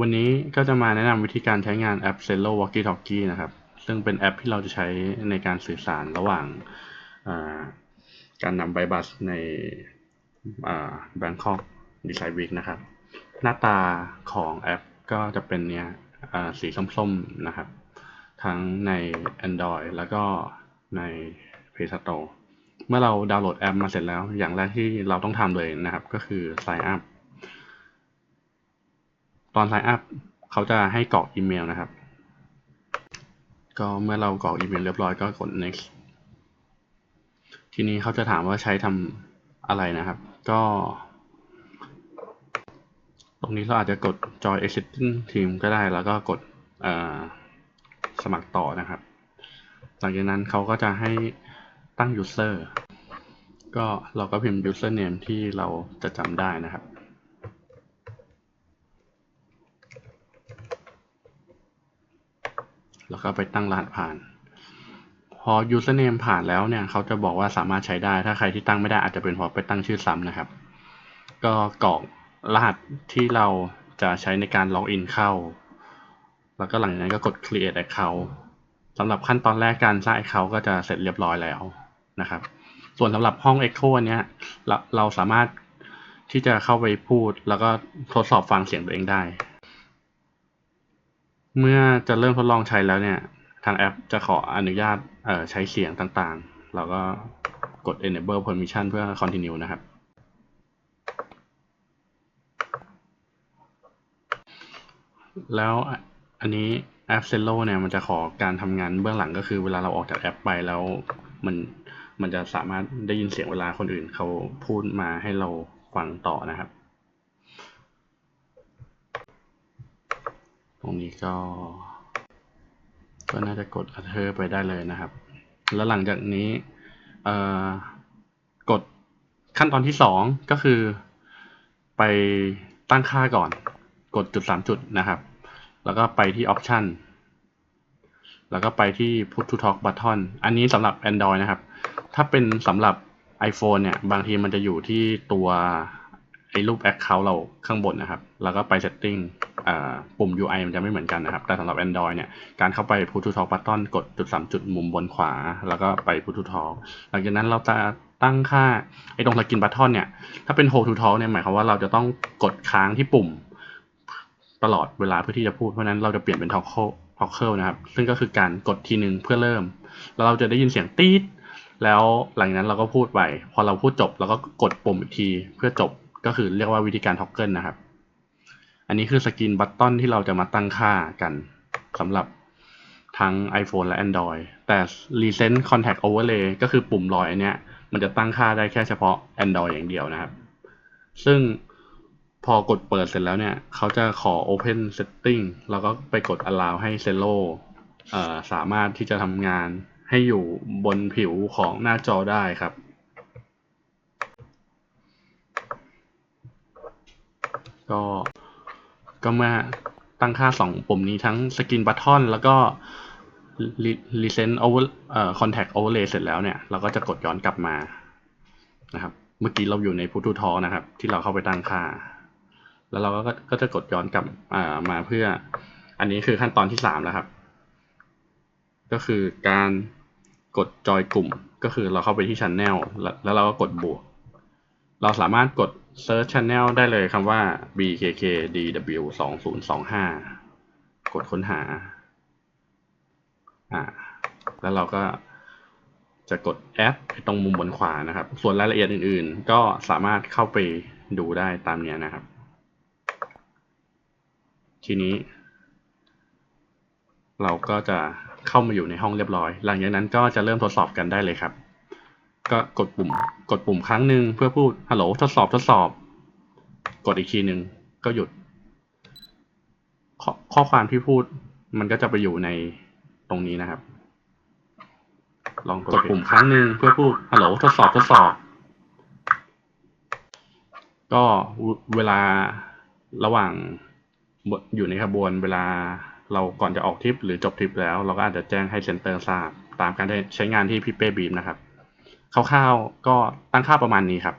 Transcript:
วันนี้ก็จะมาแนะนำวิธีการใช้งานแอป Cello Walkie Talkie นะครับ ซึ่งเป็นแอปที่เราจะใช้ในการสื่อสารระหว่างการนำไบบัสใน Bangkok Design Week นะครับ หน้าตาของแอปก็จะเป็นเนี้ยสีส้มๆนะครับ ทั้งใน Android แล้วก็ใน Play Store เมื่อเราดาวน์โหลดแอปมาเสร็จแล้ว อย่างแรกที่เราต้องทำเลยนะครับ ก็คือ Sign up ตอน Sign up เขาจะให้กรอกอีเมลนะครับ ก็เมื่อเรากรอกอีเมลเรียบร้อยก็กด next ทีนี้เขาจะถามว่าใช้ทำอะไรนะครับ ก็ ตรงนี้เราอาจจะกด join existing team ก็ได้แล้วก็กดสมัครต่อนะครับ หลังจากนั้นเขาก็จะให้ตั้ง user ก็เราก็พิมพ์ username ที่เราจะจำได้นะครับ แล้วก็ไปตั้งรหัสผ่าน พอ username ผ่านแล้วเนี่ยเขาจะบอกว่าสามารถใช้ได้ ถ้าใครที่ตั้งไม่ได้อาจจะเป็นเพราะไปตั้งชื่อซ้ำนะครับ ก็กรอกรหัสที่เราจะใช้ในการล็อกอินเข้า แล้วก็หลังจากนั้นก็กด create account สำหรับขั้นตอนแรกการสร้าง account ก็จะเสร็จเรียบร้อยแล้วนะครับ ส่วนสำหรับห้อง Echo อันเนี้ยเราเราสามารถที่จะเข้าไปพูดแล้วก็ทดสอบฟังเสียงตัวเองได้ เมื่อจะเริ่มทดลองใช้แล้วเนี่ย ทางแอปจะขออนุญาตใช้เสียงต่างๆ เราก็กด enable permission เพื่อ continue นะครับ แล้วอันนี้แอป Cello เนี่ยมันจะขอการทำงานเบื้องหลังก็คือเวลาเราออกจากแอปไปแล้วมันมันจะสามารถได้ยินเสียงเวลาคนอื่นเขาพูดมาให้เราฟังต่อนะครับ ตรงนี้ก็ ก็น่าจะกด Enter ไปได้เลยนะครับ แล้วหลังจากนี้กดขั้นตอนที่สองก็คือ ไปตั้งค่าก่อน กดจุดสามจุดนะครับ แล้วก็ไปที่ Option แล้วก็ไปที่ Put to Talk Button อันนี้สำหรับ Android นะครับ ถ้าเป็นสำหรับ iPhone เนี่ย บางทีมันจะอยู่ที่ตัวไอ้รูป Account เราข้างบนนะครับ แล้วก็ไป Setting ปุ่ม UI มันจะไม่เหมือนกันนะครับ แต่สำหรับ Android เนี่ย การเข้าไป Put to Talk Button กดจุดสามจุดมุมบนขวา แล้วก็ไป Put to Talk หลังจากนั้นเราจะตั้งค่าไอ้ตรงสกินบัตทอนเนี่ย ถ้าเป็น Hold to Talk เนี่ย หมายความว่าเราจะต้องกดค้างที่ปุ่มตลอดเวลาเพื่อที่จะพูด เพราะนั้นเราจะเปลี่ยนเป็น Talk ท็อกเคิลนะครับ ซึ่งก็คือการกดทีนึงเพื่อเริ่ม แล้วเราจะได้ยินเสียงตี๊ด แล้วหลังนั้นเราก็พูดไป พอเราพูดจบเราก็กดปุ่มอีกทีเพื่อจบ ก็คือเรียกว่าวิธีการท็อกเกิลนะครับ อันนี้คือสกินบัตตอนที่เราจะมาตั้งค่ากันสำหรับทั้ง iPhone และ Android แต่ Recent Contact Overlay ก็คือปุ่มลอยอันเนี้ย มันจะตั้งค่าได้แค่เฉพาะ Android อย่างเดียวนะครับ ซึ่งพอกดเปิดเสร็จแล้วเนี่ย เขาจะขอ Open Setting แล้วก็ไปกด Allow ให้ Cello สามารถที่จะทำงานให้อยู่บนผิวของหน้าจอได้ครับ ก็ ก็เมื่อตั้งค่า 2 ปุ่มนี้ทั้ง Skin Button แล้วก็ Recent Over Contact Overlay เสร็จแล้วเนี่ย เราก็จะกดย้อนกลับมานะครับ เมื่อกี้เราอยู่ใน p u t u t a l นะครับ ที่เราเข้าไปตั้งค่า แล้วเราก็ก็จะกดย้อนกลับมาเพื่อ อันนี้คือขั้นตอนที่สามแล้วครับ ก็คือการกดจอยกลุ่มก็คือเราเข้าไปที่ Channel แล้วเราก็กดบวก เราสามารถกด Search Channel ได้เลยคำว่า bkkdw 2025 กดค้นหา อ่า แล้วเราก็จะกด Add ตรงมุมบนขวานะครับ ส่วนรายละเอียดอื่นๆ ก็สามารถเข้าไปดูได้ตามนี้นะครับ ทีนี้ เราก็จะเข้ามาอยู่ในห้องเรียบร้อย หลังจากนั้นก็จะเริ่มทดสอบกันได้เลยครับ ก็กดปุ่ม กดปุ่มครั้งหนึ่งเพื่อพูดฮัลโหลทดสอบทดสอบ กดอีกทีหนึ่งก็หยุดขข้อความที่พูดมันก็จะไปอยู่ในตรงนี้นะครับ ลองกดปุ่มครั้งหนึ่งเพื่อพูดฮัลโหลทดสอบทดสอบ ก็เวลาระหว่างอยู่ในขบวนเวลาเราก่อนจะออกทริปหรือจบทริปแล้ว เราก็อาจจะแจ้งให้เซ็นเตอร์ทราบตามการใช้งานที่พี่เป้บีมนะครับ คร่าวๆก็ตั้งค่าประมาณนี้ครับ